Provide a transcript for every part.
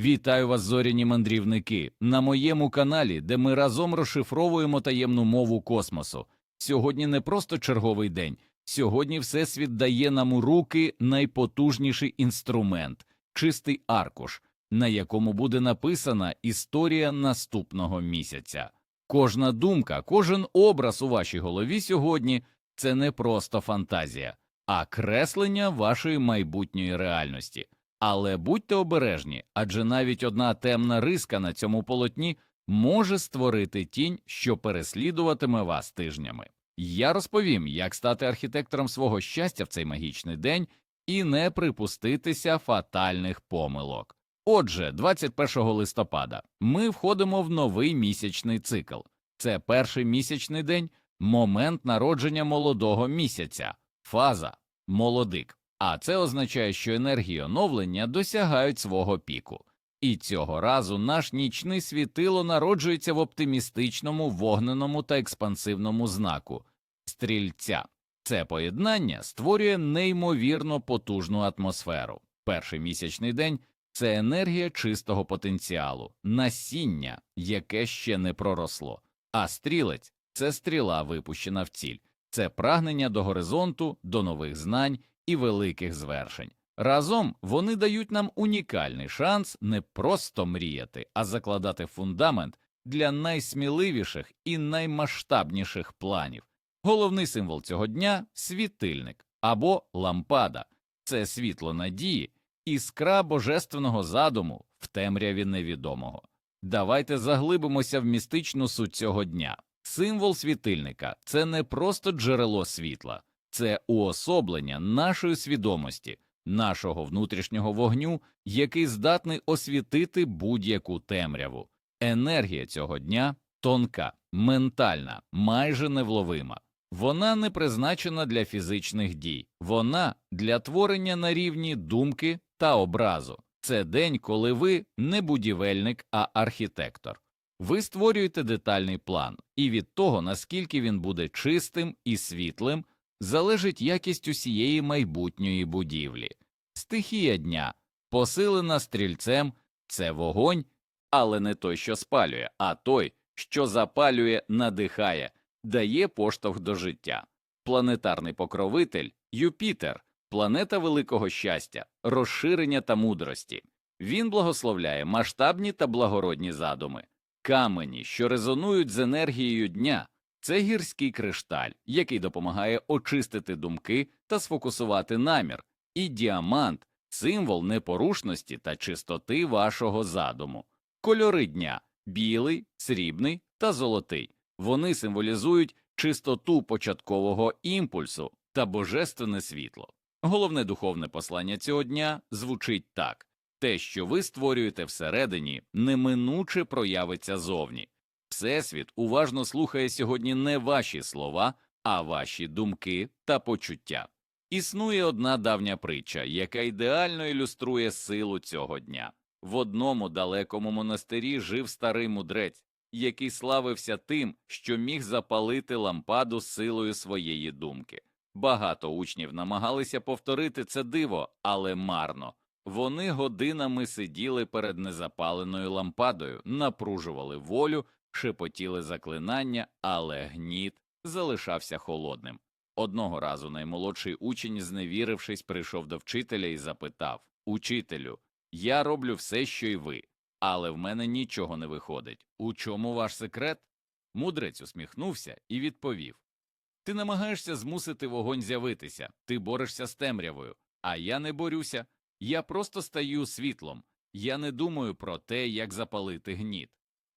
Вітаю вас, зоряні мандрівники, на моєму каналі, де ми разом розшифровуємо таємну мову космосу. Сьогодні не просто черговий день. Сьогодні Всесвіт дає нам у руки найпотужніший інструмент чистий аркуш, на якому буде написана історія наступного місяця. Кожна думка, кожен образ у вашій голові сьогодні це не просто фантазія, а креслення вашої майбутньої реальності. Але будьте обережні, адже навіть одна темна риска на цьому полотні може створити тінь, що переслідуватиме вас тижнями. Я розповім, як стати архітектором свого щастя в цей магічний день і не припуститися фатальних помилок. Отже, 21 листопада ми входимо в новий місячний цикл. Це перший місячний день, момент народження молодого місяця, фаза молодик. А це означає, що енергії оновлення досягають свого піку. І цього разу наш нічний світило народжується в оптимістичному, вогненому та експансивному знаку стрільця. Це поєднання створює неймовірно потужну атмосферу. Перший місячний день це енергія чистого потенціалу, насіння, яке ще не проросло, а стрілець це стріла, випущена в ціль, це прагнення до горизонту, до нових знань і великих звершень. Разом вони дають нам унікальний шанс не просто мріяти, а закладати фундамент для найсміливіших і наймасштабніших планів. Головний символ цього дня світильник або лампада це світло надії, іскра божественного задуму в темряві невідомого. Давайте заглибимося в містичну суть цього дня. Символ світильника це не просто джерело світла, це уособлення нашої свідомості, нашого внутрішнього вогню, який здатний освітити будь-яку темряву. Енергія цього дня тонка, ментальна, майже невловима. Вона не призначена для фізичних дій, вона для творення на рівні думки та образу. Це день, коли ви не будівельник, а архітектор. Ви створюєте детальний план, і від того, наскільки він буде чистим і світлим, залежить якість усієї майбутньої будівлі. Стихія дня, посилена стрільцем, це вогонь, але не той, що спалює, а той, що запалює, надихає, дає поштовх до життя. Планетарний покровитель Юпітер, планета великого щастя, розширення та мудрості. Він благословляє масштабні та благородні задуми, камені, що резонують з енергією дня. Це гірський кришталь, який допомагає очистити думки та сфокусувати намір, і діамант символ непорушності та чистоти вашого задуму. Кольори дня білий, срібний та золотий. Вони символізують чистоту початкового імпульсу та божественне світло. Головне духовне послання цього дня звучить так те, що ви створюєте всередині, неминуче проявиться зовні. Всесвіт уважно слухає сьогодні не ваші слова, а ваші думки та почуття. Існує одна давня притча, яка ідеально ілюструє силу цього дня. В одному далекому монастирі жив старий мудрець, який славився тим, що міг запалити лампаду силою своєї думки. Багато учнів намагалися повторити це диво, але марно. Вони годинами сиділи перед незапаленою лампадою, напружували волю, шепотіли заклинання, але гніт залишався холодним. Одного разу наймолодший учень, зневірившись, прийшов до вчителя і запитав Учителю, я роблю все, що й ви, але в мене нічого не виходить. У чому ваш секрет? Мудрець усміхнувся і відповів Ти намагаєшся змусити вогонь з'явитися, ти борешся з темрявою, а я не борюся. Я просто стаю світлом, я не думаю про те, як запалити гніт.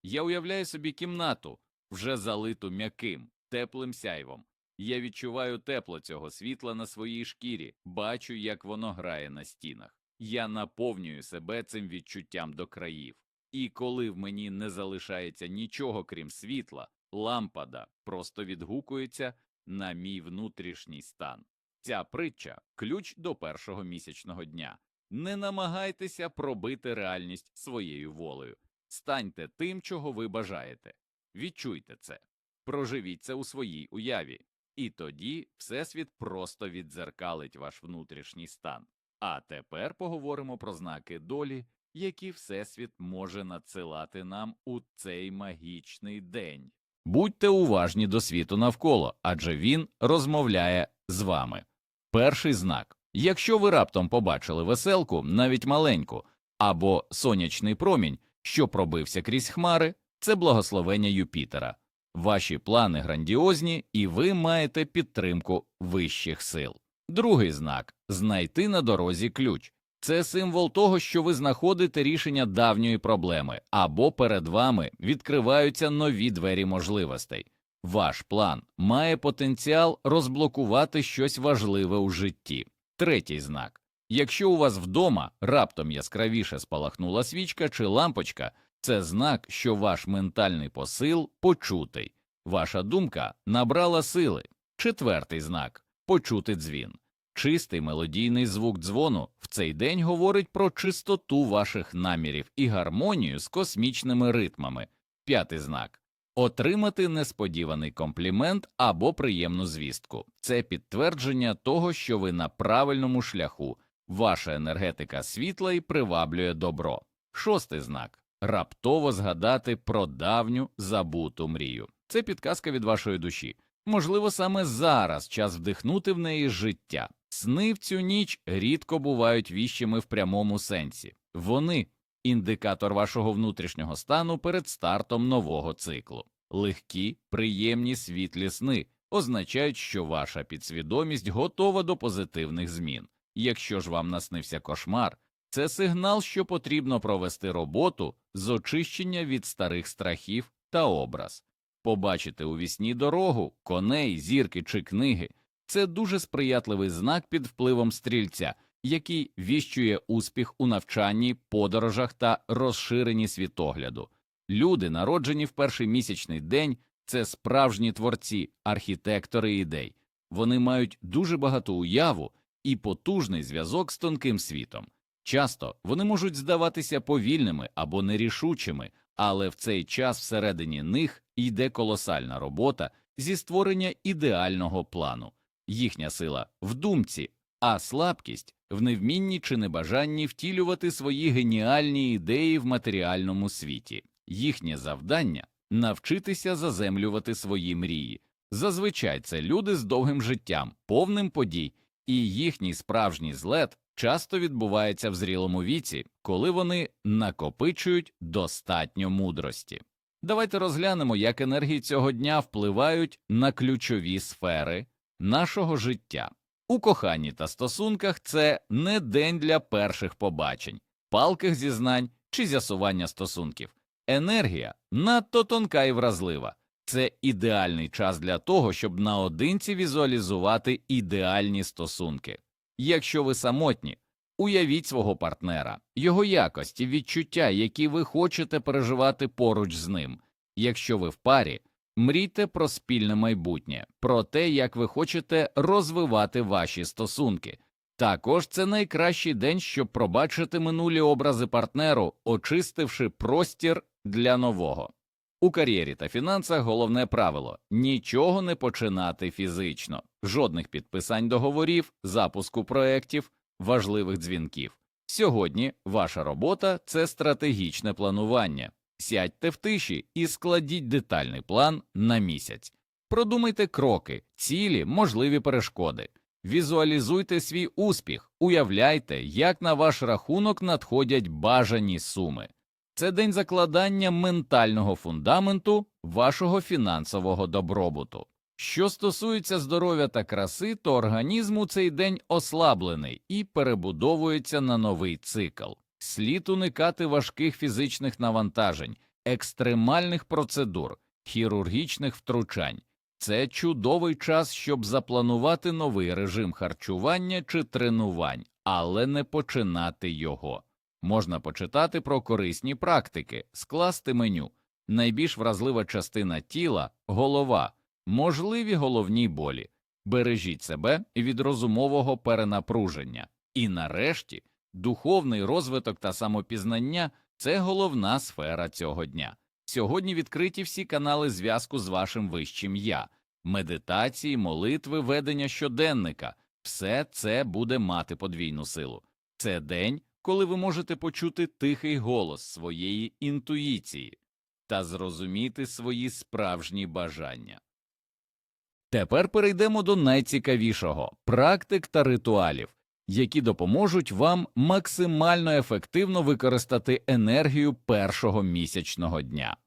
Я уявляю собі кімнату, вже залиту м'яким, теплим сяйвом. Я відчуваю тепло цього світла на своїй шкірі, бачу, як воно грає на стінах. Я наповнюю себе цим відчуттям до країв. І коли в мені не залишається нічого крім світла, лампада просто відгукується на мій внутрішній стан. Ця притча ключ до першого місячного дня. Не намагайтеся пробити реальність своєю волею. Станьте тим, чого ви бажаєте. Відчуйте це, проживіть це у своїй уяві, і тоді Всесвіт просто віддзеркалить ваш внутрішній стан. А тепер поговоримо про знаки долі які Всесвіт може надсилати нам у цей магічний день. Будьте уважні до світу навколо, адже він розмовляє з вами. Перший знак. Якщо ви раптом побачили веселку, навіть маленьку, або сонячний промінь, що пробився крізь хмари, це благословення Юпітера. Ваші плани грандіозні, і ви маєте підтримку вищих сил. Другий знак знайти на дорозі ключ. Це символ того, що ви знаходите рішення давньої проблеми, або перед вами відкриваються нові двері можливостей. Ваш план має потенціал розблокувати щось важливе у житті. Третій знак. Якщо у вас вдома раптом яскравіше спалахнула свічка чи лампочка, це знак, що ваш ментальний посил почутий, ваша думка набрала сили. Четвертий знак почути дзвін. Чистий мелодійний звук дзвону в цей день говорить про чистоту ваших намірів і гармонію з космічними ритмами. П'ятий знак отримати несподіваний комплімент або приємну звістку. Це підтвердження того, що ви на правильному шляху, ваша енергетика світла і приваблює добро. Шостий знак раптово згадати про давню забуту мрію. Це підказка від вашої душі. Можливо, саме зараз час вдихнути в неї життя. Сни в цю ніч рідко бувають віщими в прямому сенсі. Вони індикатор вашого внутрішнього стану перед стартом нового циклу. Легкі, приємні світлі сни означають, що ваша підсвідомість готова до позитивних змін. Якщо ж вам наснився кошмар, це сигнал, що потрібно провести роботу з очищення від старих страхів та образ. Побачити у вісні дорогу, коней, зірки чи книги це дуже сприятливий знак під впливом стрільця, який віщує успіх у навчанні, подорожах та розширенні світогляду. Люди, народжені в перший місячний день, це справжні творці, архітектори ідей. Вони мають дуже багату уяву і потужний зв'язок з тонким світом. Часто вони можуть здаватися повільними або нерішучими, але в цей час всередині них йде колосальна робота зі створення ідеального плану. Їхня сила в думці, а слабкість в невмінні чи небажанні втілювати свої геніальні ідеї в матеріальному світі. Їхнє завдання навчитися заземлювати свої мрії. Зазвичай це люди з довгим життям, повним подій, і їхній справжній злет часто відбувається в зрілому віці, коли вони накопичують достатньо мудрості. Давайте розглянемо, як енергії цього дня впливають на ключові сфери нашого життя. У коханні та стосунках це не день для перших побачень, палких зізнань чи з'ясування стосунків. Енергія надто тонка і вразлива. Це ідеальний час для того, щоб наодинці візуалізувати ідеальні стосунки. Якщо ви самотні, уявіть свого партнера, його якості, відчуття, які ви хочете переживати поруч з ним. Якщо ви в парі, мрійте про спільне майбутнє, про те, як ви хочете розвивати ваші стосунки. Також це найкращий день, щоб пробачити минулі образи партнеру, очистивши простір для нового. У кар'єрі та фінансах головне правило нічого не починати фізично, жодних підписань договорів, запуску проєктів, важливих дзвінків. Сьогодні ваша робота це стратегічне планування. Сядьте в тиші і складіть детальний план на місяць. Продумайте кроки, цілі, можливі перешкоди. Візуалізуйте свій успіх, уявляйте, як на ваш рахунок надходять бажані суми. Це день закладання ментального фундаменту вашого фінансового добробуту. Що стосується здоров'я та краси, то організм у цей день ослаблений і перебудовується на новий цикл. Слід уникати важких фізичних навантажень, екстремальних процедур, хірургічних втручань. Це чудовий час, щоб запланувати новий режим харчування чи тренувань, але не починати його. Можна почитати про корисні практики, скласти меню. Найбільш вразлива частина тіла голова, можливі головні болі. Бережіть себе від розумового перенапруження. І нарешті духовний розвиток та самопізнання це головна сфера цього дня. Сьогодні відкриті всі канали зв'язку з вашим вищим я, медитації, молитви, ведення щоденника. Все це буде мати подвійну силу. Це день коли ви можете почути тихий голос своєї інтуїції та зрозуміти свої справжні бажання. Тепер перейдемо до найцікавішого практик та ритуалів, які допоможуть вам максимально ефективно використати енергію першого місячного дня.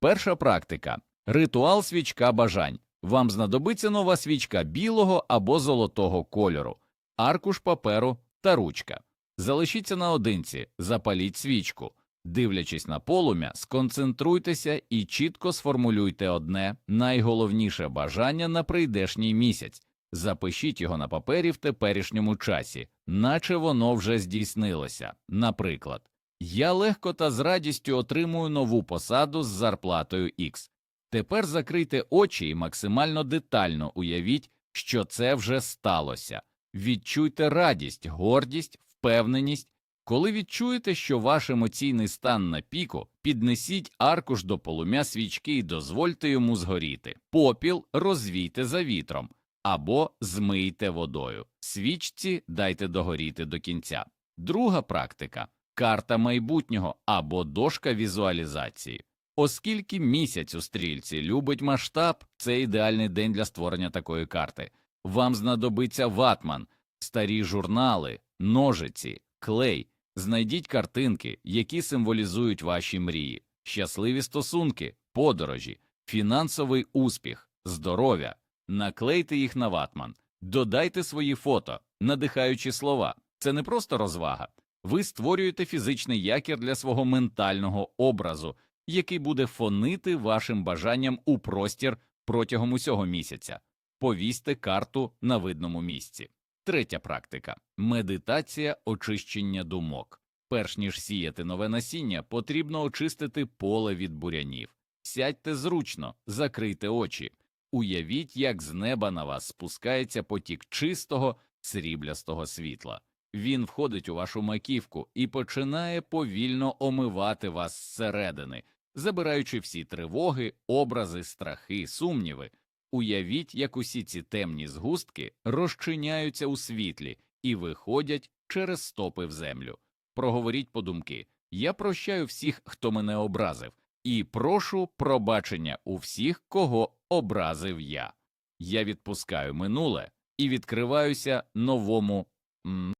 Перша практика ритуал свічка бажань. Вам знадобиться нова свічка білого або золотого кольору, аркуш паперу та ручка. Залишіться наодинці, запаліть свічку. Дивлячись на полум'я, сконцентруйтеся і чітко сформулюйте одне найголовніше бажання на прийдешній місяць. Запишіть його на папері в теперішньому часі, наче воно вже здійснилося. Наприклад, я легко та з радістю отримую нову посаду з зарплатою X. Тепер закрийте очі і максимально детально уявіть, що це вже сталося. Відчуйте радість, гордість, впевненість. Коли відчуєте, що ваш емоційний стан на піку, піднесіть аркуш до полум'я свічки і дозвольте йому згоріти. Попіл розвійте за вітром або змийте водою. Свічці дайте догоріти до кінця. Друга практика карта майбутнього або дошка візуалізації. Оскільки місяць у стрільці любить масштаб, це ідеальний день для створення такої карти. Вам знадобиться ватман, старі журнали, ножиці, клей. Знайдіть картинки, які символізують ваші мрії, щасливі стосунки, подорожі, фінансовий успіх, здоров'я. Наклейте їх на ватман, додайте свої фото, надихаючі слова. Це не просто розвага. Ви створюєте фізичний якір для свого ментального образу, який буде фонити вашим бажанням у простір протягом усього місяця. Повісьте карту на видному місці. Третя практика медитація очищення думок. Перш ніж сіяти нове насіння, потрібно очистити поле від бурянів. Сядьте зручно, закрийте очі, уявіть, як з неба на вас спускається потік чистого сріблястого світла. Він входить у вашу маківку і починає повільно омивати вас зсередини, забираючи всі тривоги, образи, страхи, сумніви. Уявіть, як усі ці темні згустки розчиняються у світлі і виходять через стопи в землю. Проговоріть подумки я прощаю всіх, хто мене образив, і прошу пробачення у всіх, кого образив я. Я відпускаю минуле і відкриваюся новому.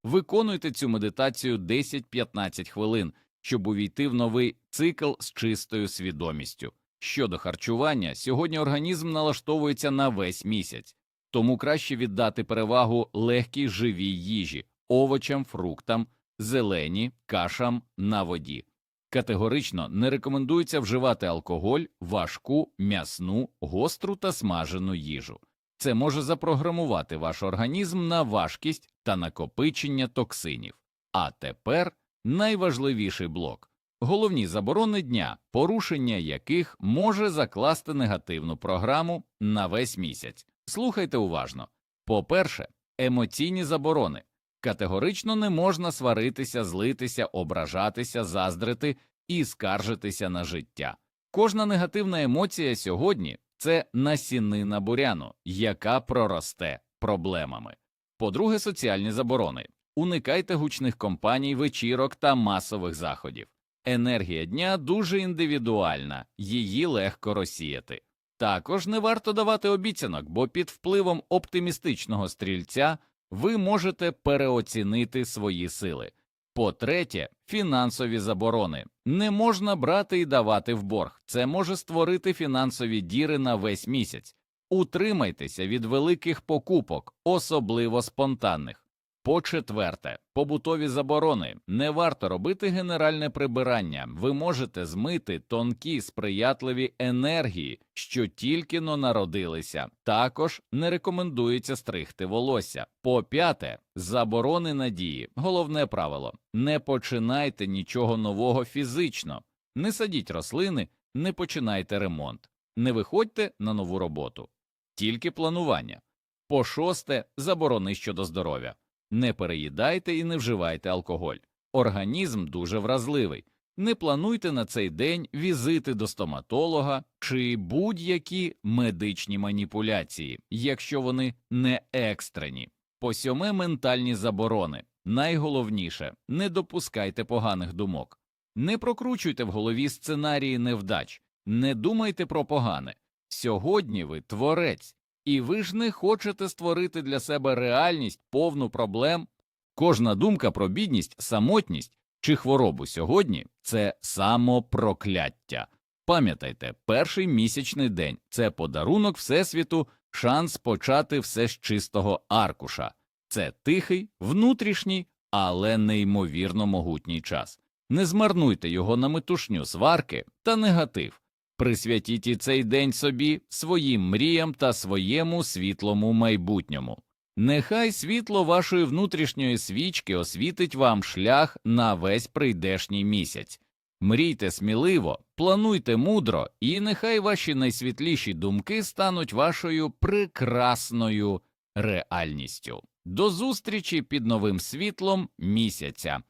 Виконуйте цю медитацію 10-15 хвилин, щоб увійти в новий цикл з чистою свідомістю. Щодо харчування, сьогодні організм налаштовується на весь місяць, тому краще віддати перевагу легкій живій їжі, овочам, фруктам, зелені, кашам на воді. Категорично не рекомендується вживати алкоголь, важку, м'ясну, гостру та смажену їжу. Це може запрограмувати ваш організм на важкість та накопичення токсинів. А тепер найважливіший блок головні заборони дня, порушення яких може закласти негативну програму на весь місяць. Слухайте уважно. По-перше, емоційні заборони. Категорично не можна сваритися, злитися, ображатися, заздрити і скаржитися на життя. Кожна негативна емоція сьогодні це насінина буряну, яка проросте проблемами. По-друге, соціальні заборони. Уникайте гучних компаній, вечірок та масових заходів. Енергія дня дуже індивідуальна, її легко розсіяти. Також не варто давати обіцянок, бо під впливом оптимістичного стрільця ви можете переоцінити свої сили. По-третє, фінансові заборони не можна брати і давати в борг. Це може створити фінансові діри на весь місяць. Утримайтеся від великих покупок, особливо спонтанних. По четверте, побутові заборони не варто робити генеральне прибирання. Ви можете змити тонкі сприятливі енергії, що тільки но народилися. Також не рекомендується стригти волосся. По п'яте, заборони надії. Головне правило: не починайте нічого нового фізично, не садіть рослини, не починайте ремонт, не виходьте на нову роботу, тільки планування. По шосте, заборони щодо здоров'я. Не переїдайте і не вживайте алкоголь. Організм дуже вразливий. Не плануйте на цей день візити до стоматолога чи будь-які медичні маніпуляції, якщо вони не екстрені. По сьоме ментальні заборони. Найголовніше не допускайте поганих думок. Не прокручуйте в голові сценарії невдач, не думайте про погане. Сьогодні ви творець, і ви ж не хочете створити для себе реальність повну проблем. Кожна думка про бідність, самотність чи хворобу сьогодні це самопрокляття. Пам'ятайте, перший місячний день це подарунок Всесвіту, шанс почати все з чистого аркуша. Це тихий, внутрішній, але неймовірно могутній час. Не змарнуйте його на метушню сварки та негатив. Присвятіть і цей день собі, своїм мріям та своєму світлому майбутньому. Нехай світло вашої внутрішньої свічки освітить вам шлях на весь прийдешній місяць. Мрійте сміливо, плануйте мудро, і нехай ваші найсвітліші думки стануть вашою прекрасною реальністю. До зустрічі під новим світлом місяця.